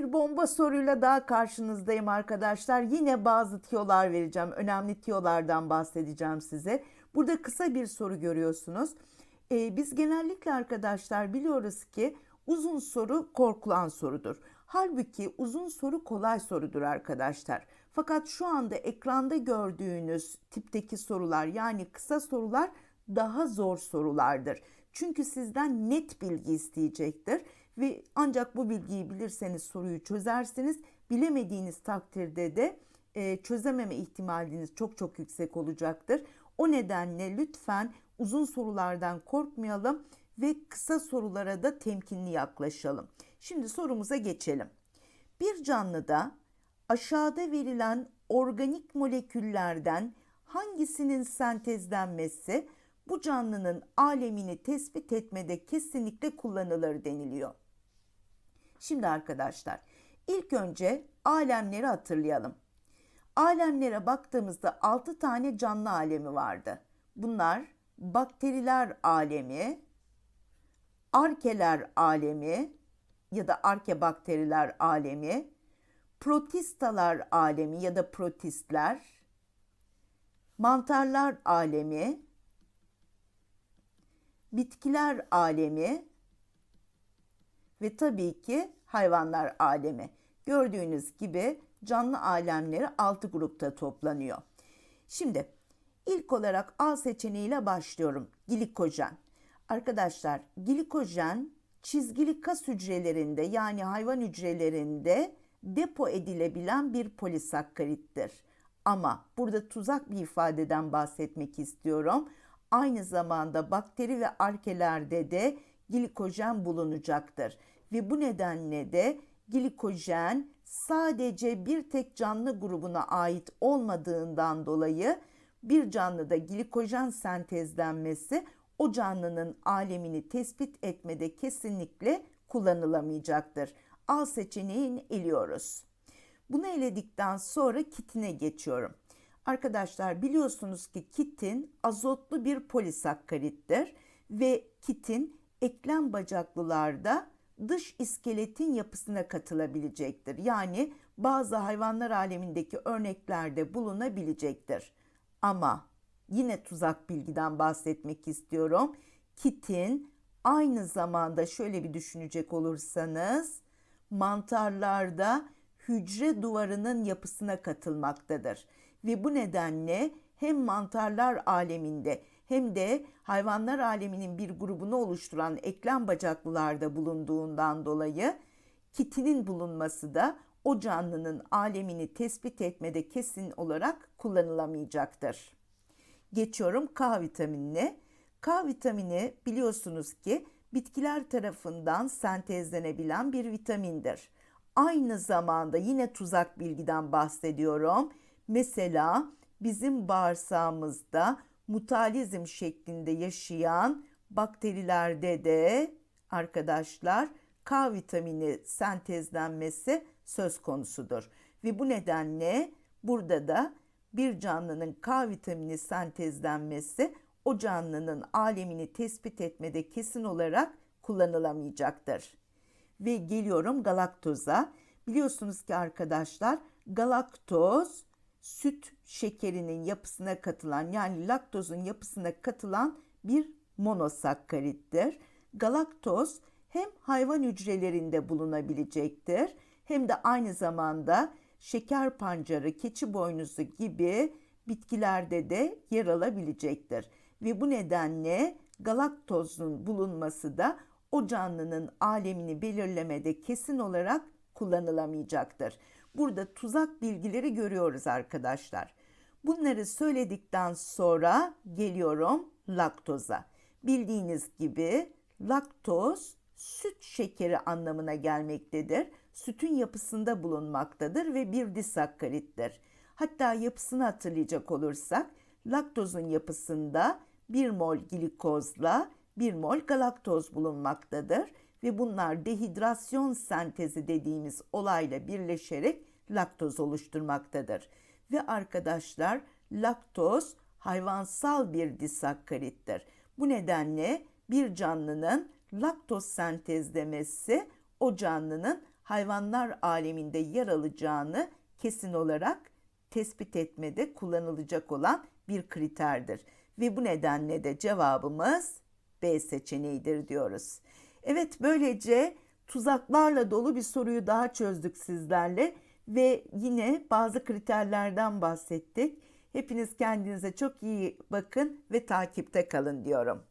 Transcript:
Bir bomba soruyla daha karşınızdayım arkadaşlar. Yine bazı tiyolar vereceğim. Önemli tiyolardan bahsedeceğim size. Burada kısa bir soru görüyorsunuz. Ee, biz genellikle arkadaşlar biliyoruz ki uzun soru korkulan sorudur. Halbuki uzun soru kolay sorudur arkadaşlar. Fakat şu anda ekranda gördüğünüz tipteki sorular yani kısa sorular daha zor sorulardır. Çünkü sizden net bilgi isteyecektir ancak bu bilgiyi bilirseniz soruyu çözersiniz. Bilemediğiniz takdirde de e, çözememe ihtimaliniz çok çok yüksek olacaktır. O nedenle lütfen uzun sorulardan korkmayalım ve kısa sorulara da temkinli yaklaşalım. Şimdi sorumuza geçelim. Bir canlıda aşağıda verilen organik moleküllerden hangisinin sentezlenmesi bu canlının alemini tespit etmede kesinlikle kullanılır deniliyor. Şimdi arkadaşlar ilk önce alemleri hatırlayalım. Alemlere baktığımızda 6 tane canlı alemi vardı. Bunlar bakteriler alemi, arkeler alemi ya da arkebakteriler alemi, protistalar alemi ya da protistler, mantarlar alemi, bitkiler alemi ve tabii ki hayvanlar alemi. Gördüğünüz gibi canlı alemleri 6 grupta toplanıyor. Şimdi ilk olarak A seçeneğiyle başlıyorum. Glikojen. Arkadaşlar glikojen çizgili kas hücrelerinde yani hayvan hücrelerinde depo edilebilen bir polisakkarittir. Ama burada tuzak bir ifadeden bahsetmek istiyorum. Aynı zamanda bakteri ve arkelerde de glikojen bulunacaktır. Ve bu nedenle de glikojen sadece bir tek canlı grubuna ait olmadığından dolayı bir canlıda glikojen sentezlenmesi o canlının alemini tespit etmede kesinlikle kullanılamayacaktır. A seçeneğini eliyoruz. Bunu eledikten sonra kitine geçiyorum. Arkadaşlar biliyorsunuz ki kitin azotlu bir polisakkarittir ve kitin eklem bacaklılarda dış iskeletin yapısına katılabilecektir. Yani bazı hayvanlar alemindeki örneklerde bulunabilecektir. Ama yine tuzak bilgiden bahsetmek istiyorum. Kitin aynı zamanda şöyle bir düşünecek olursanız mantarlarda hücre duvarının yapısına katılmaktadır. Ve bu nedenle hem mantarlar aleminde hem de hayvanlar aleminin bir grubunu oluşturan eklem bacaklılarda bulunduğundan dolayı kitinin bulunması da o canlının alemini tespit etmede kesin olarak kullanılamayacaktır. Geçiyorum K vitaminine. K vitamini biliyorsunuz ki bitkiler tarafından sentezlenebilen bir vitamindir. Aynı zamanda yine tuzak bilgiden bahsediyorum. Mesela bizim bağırsağımızda mutalizm şeklinde yaşayan bakterilerde de arkadaşlar K vitamini sentezlenmesi söz konusudur. Ve bu nedenle burada da bir canlının K vitamini sentezlenmesi o canlının alemini tespit etmede kesin olarak kullanılamayacaktır. Ve geliyorum galaktoza. Biliyorsunuz ki arkadaşlar galaktoz süt şekerinin yapısına katılan yani laktozun yapısına katılan bir monosakkarittir. Galaktoz hem hayvan hücrelerinde bulunabilecektir hem de aynı zamanda şeker pancarı, keçi boynuzu gibi bitkilerde de yer alabilecektir. Ve bu nedenle galaktozun bulunması da o canlının alemini belirlemede kesin olarak kullanılamayacaktır. Burada tuzak bilgileri görüyoruz arkadaşlar. Bunları söyledikten sonra geliyorum laktoza. Bildiğiniz gibi laktoz süt şekeri anlamına gelmektedir. Sütün yapısında bulunmaktadır ve bir disakkarittir. Hatta yapısını hatırlayacak olursak laktozun yapısında 1 mol glikozla 1 mol galaktoz bulunmaktadır ve bunlar dehidrasyon sentezi dediğimiz olayla birleşerek laktoz oluşturmaktadır. Ve arkadaşlar laktoz hayvansal bir disakkarittir. Bu nedenle bir canlının laktoz sentezlemesi o canlının hayvanlar aleminde yer alacağını kesin olarak tespit etmede kullanılacak olan bir kriterdir. Ve bu nedenle de cevabımız B seçeneğidir diyoruz. Evet böylece tuzaklarla dolu bir soruyu daha çözdük sizlerle ve yine bazı kriterlerden bahsettik. Hepiniz kendinize çok iyi bakın ve takipte kalın diyorum.